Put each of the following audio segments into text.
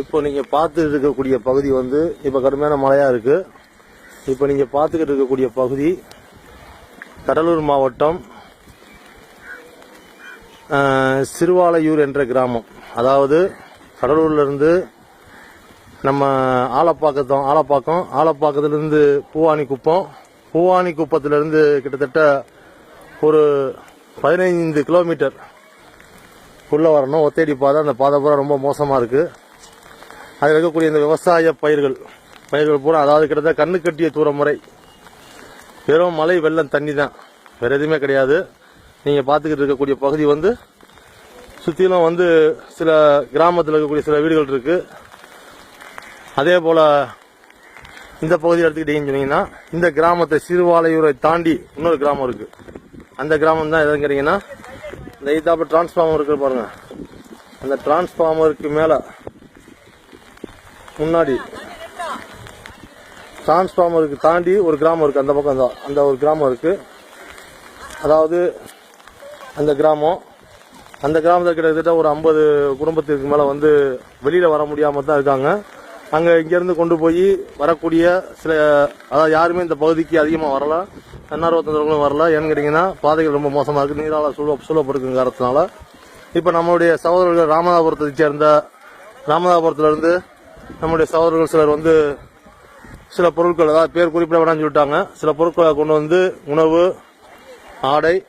இப்போ நீங்க பார்த்துட்டு இருக்கக்கூடிய பகுதி வந்து இப்போ கடுமையான மழையா இருக்கு. இப்போ நீங்க பார்த்துக்கிட்டு இருக்கக்கூடிய பகுதி கடலூர் மாவட்டம் சிறுவாலையூர் என்ற கிராமம். அதாவது கடலூர்லேருந்து நம்ம ஆலப்பாக்கத்தோம் ஆலப்பாக்கம் ஆலப்பாக்கத்துலேருந்து பூவானி குப்பம் பூவானி குப்பத்துலேருந்து கிட்டத்தட்ட ஒரு பதினைந்து கிலோமீட்டர் உள்ளே வரணும். ஒத்தேடி பாதை அந்த பாதை பூரா ரொம்ப மோசமாக இருக்குது அதில் இருக்கக்கூடிய இந்த விவசாய பயிர்கள் பயிர்கள் பூரா அதாவது கிட்டத்தட்ட கண்ணு கட்டிய தூரம் முறை. வெறும் மழை வெள்ளம் தண்ணி தான். வேற எதுவுமே கிடையாது. நீங்கள் பார்த்துக்கிட்டு இருக்கக்கூடிய பகுதி வந்து சுற்றிலும் வந்து சில கிராமத்தில் இருக்கக்கூடிய சில வீடுகள் இருக்குது அதே போல் இந்த பகுதியை எடுத்துக்கிட்டீங்கன்னு சொன்னீங்கன்னா இந்த கிராமத்தை சிறுவாலையூரை தாண்டி இன்னொரு கிராமம் இருக்குது அந்த கிராமம் தான் எதுன்னு கேட்டிங்கன்னா இந்த இதாப்பு டிரான்ஸ்ஃபார்மர் இருக்குது பாருங்கள் அந்த டிரான்ஸ்ஃபார்மருக்கு மேலே முன்னாடி. டிரான்ஸ்ஃபார்மருக்கு தாண்டி ஒரு கிராமம் இருக்குது அந்த பக்கம் தான். அந்த ஒரு கிராமம் இருக்குது அதாவது அந்த கிராமம். அந்த கிராமத்தில் கிட்டத்தட்ட ஒரு ஐம்பது குடும்பத்திற்கு மேலே வந்து வெளியில் வர முடியாமல் தான் இருக்காங்க. அங்கே இங்கேருந்து கொண்டு போய் வரக்கூடிய சில அதாவது யாருமே இந்த பகுதிக்கு அதிகமாக வரல. தன்னார்வத்தவர்களும் வரல. ஏன்னு கேட்டிங்கன்னா பாதைகள் ரொம்ப மோசமாக இருக்குது நீரால சூழ சூழப்படுக்கும் காரணத்தினால. இப்போ நம்மளுடைய சகோதரர்கள் ராமநாதபுரத்தை சேர்ந்த ராமநாதபுரத்துலேருந்து நம்முடைய சகோதரர்கள் சிலர் வந்து சில பொருட்கள் அதாவது பேர் குறிப்பிட வேணாம்னு சொல்லிட்டாங்க. சில பொருட்களை கொண்டு வந்து உணவு ஆடை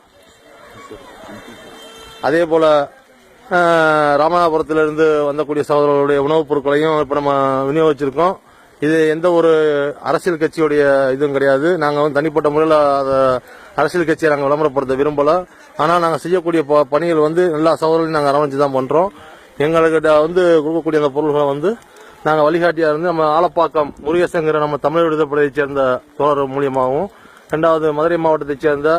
அதே போல் ராமநாதபுரத்திலிருந்து வந்தக்கூடிய சகோதரர்களுடைய உணவுப் பொருட்களையும் இப்போ நம்ம விநியோகிச்சிருக்கோம். இது எந்த ஒரு அரசியல் கட்சியுடைய இதுவும் கிடையாது. நாங்கள் வந்து தனிப்பட்ட முறையில் அதை அரசியல் கட்சியை நாங்கள் விளம்பரப்படுத்த விரும்பலை. ஆனால் நாங்கள் செய்யக்கூடிய ப- பணிகள் வந்து எல்லா சகோதரர்களையும் நாங்கள் அரவணைச்சு தான் பண்ணுறோம் எங்கள்கிட்ட வந்து கொடுக்கக்கூடிய அந்த பொருள்களை வந்து நாங்கள் வழிகாட்டியாக இருந்து நம்ம ஆலப்பாக்கம் முருகேசங்கிற நம்ம தமிழர் விடுதலைப்படையைச் சேர்ந்த தோழர் மூலியமாகவும் ரெண்டாவது மதுரை மாவட்டத்தைச் சேர்ந்த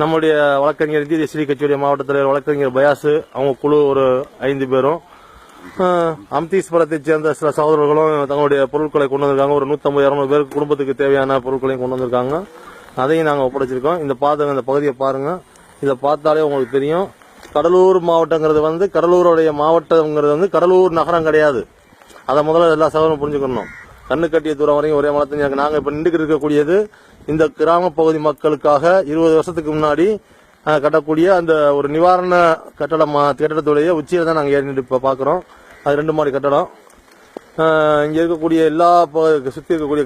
நம்முடைய வழக்கறிஞர் இந்திய தேசிய கட்சியுடைய மாவட்ட தலைவர் வழக்கறிஞர் பயாசு அவங்க குழு ஒரு ஐந்து பேரும் அம்தீஸ்வரத்தைச் சேர்ந்த சில சகோதரர்களும் தங்களுடைய பொருட்களை கொண்டு வந்திருக்காங்க. ஒரு நூற்றம்பது இரநூறு பேருக்கு குடும்பத்துக்கு தேவையான பொருட்களையும் கொண்டு வந்திருக்காங்க. அதையும் நாங்கள் ஒப்படைச்சிருக்கோம். இந்த பாதை இந்த பகுதியை பாருங்கள் இதை பார்த்தாலே உங்களுக்கு தெரியும். கடலூர் மாவட்டங்கிறது வந்து கடலூருடைய மாவட்டங்கிறது வந்து கடலூர் நகரம் கிடையாது. அதை முதல்ல எல்லா சகோதரரும் புரிஞ்சுக்கணும். கண்ணு கட்டிய தூரம் வரைக்கும் ஒரே மலத்தஞ்சு நாங்கள் இப்போ இப்ப நின்றுக்கிட்டு இருக்கக்கூடியது இந்த கிராம பகுதி மக்களுக்காக இருபது வருஷத்துக்கு முன்னாடி கட்டக்கூடிய அந்த ஒரு நிவாரண கட்டடம் கட்டடத்துடைய உச்சியில் தான் நாங்கள் ஏறி இப்போ பார்க்குறோம் அது ரெண்டு மாடி கட்டடம். இங்கே இருக்கக்கூடிய எல்லா ப- இருக்கக்கூடிய